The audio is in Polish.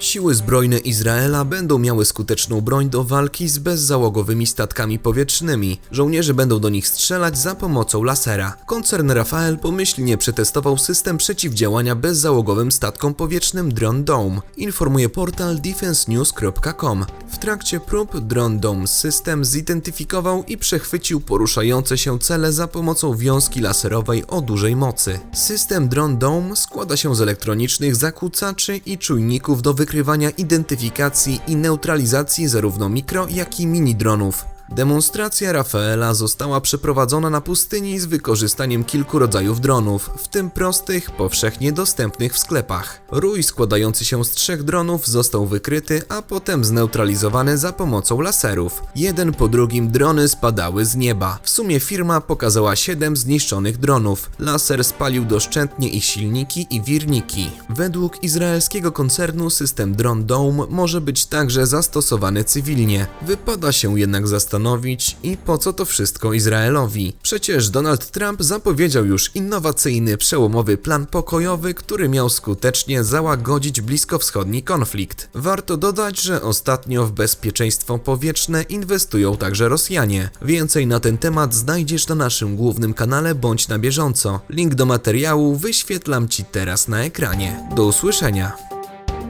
Siły zbrojne Izraela będą miały skuteczną broń do walki z bezzałogowymi statkami powietrznymi. Żołnierze będą do nich strzelać za pomocą lasera. Koncern Rafael pomyślnie przetestował system przeciwdziałania bezzałogowym statkom powietrznym Drone Dome, informuje portal defensenews.com. W trakcie prób Drone Dome system zidentyfikował i przechwycił poruszające się cele za pomocą wiązki laserowej o dużej mocy. System Drone Dome składa się z elektronicznych zakłócaczy i czujników do wykrywania identyfikacji i neutralizacji zarówno mikro, jak i mini dronów. Demonstracja Rafaela została przeprowadzona na pustyni z wykorzystaniem kilku rodzajów dronów, w tym prostych, powszechnie dostępnych w sklepach. Rój składający się z trzech dronów został wykryty, a potem zneutralizowany za pomocą laserów. Jeden po drugim drony spadały z nieba. W sumie firma pokazała 7 zniszczonych dronów. Laser spalił doszczętnie ich silniki i wirniki. Według izraelskiego koncernu system Drone Dome może być także zastosowany cywilnie. Wypada się jednak zastanowić i po co to wszystko Izraelowi. Przecież Donald Trump zapowiedział już innowacyjny, przełomowy plan pokojowy, który miał skutecznie załagodzić bliskowschodni konflikt. Warto dodać, że ostatnio w bezpieczeństwo powietrzne inwestują także Rosjanie. Więcej na ten temat znajdziesz na naszym głównym kanale bądź na bieżąco. Link do materiału wyświetlam Ci teraz na ekranie. Do usłyszenia.